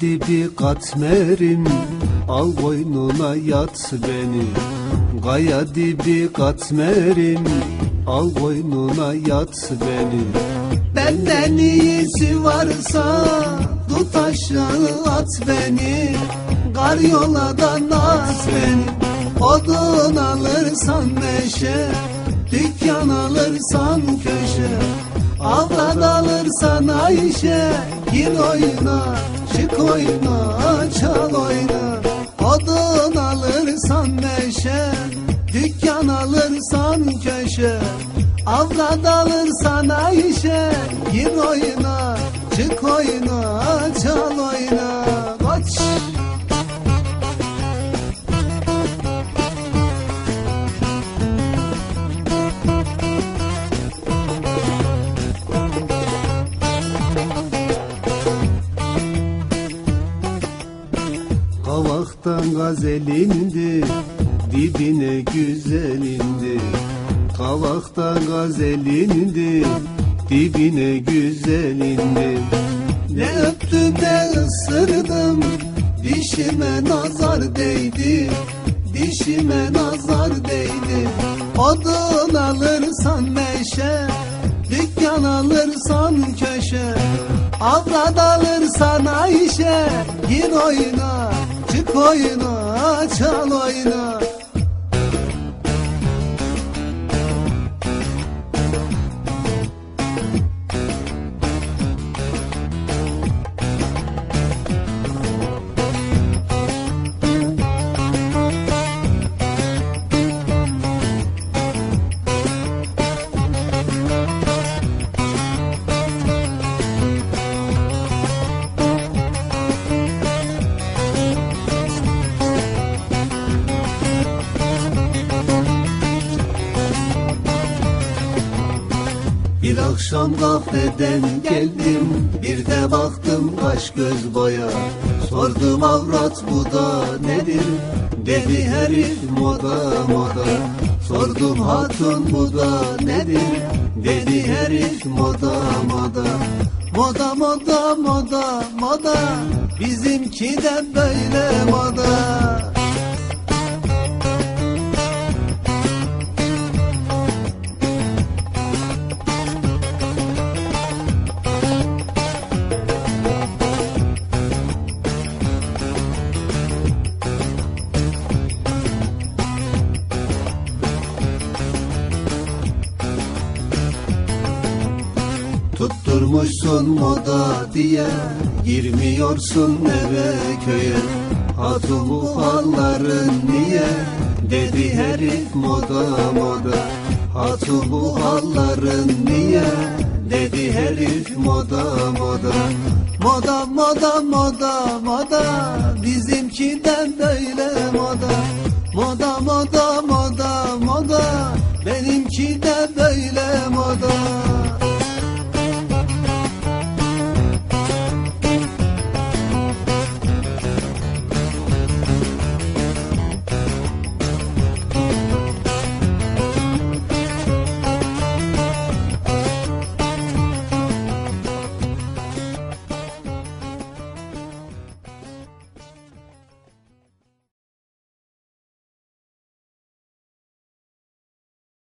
dibi katmerim Al boynuna yat beni. Kaya dibi katmerim Al boynuna yat beni. Benden iyisi varsa Tut aşağı at beni. Kar yoladan at beni. Odun alırsan meşe Dükkan alırsan köşe. Avrat alırsan Ayşe Gir oyna, çık oyna, çal oyna. Odun alırsan meşe Dükkan alırsan köşe Avrat alırsan Ayşe Gir oyna, çık oyna, Kavaktan gazelindi Dibine güzelindi. Kavaktan gazelindi Dibine güzelindi. Ne öptüm ne ısırdım Dişime nazar değdi. Dişime nazar değdi. Odun alırsan meşe Dükkan alırsan köşe. Avrat alırsan Ayşe Gir oyna, çık oyna, çal oyna Bir akşam kahveden geldim Bir de baktım kaş göz boya. Sordum avrat bu da nedir? Dedi herif moda moda. Sordum hatun bu da nedir? Dedi herif moda moda. Moda moda moda moda. Bizimkiden böyle moda Tutturmuşsun moda diye Girmiyorsun eve köye. Hatun bu halların niye? Dedi herif moda moda. Hatun bu halların niye? Dedi herif moda moda. Moda moda moda moda. Bizimkinden böyle moda Moda. Moda moda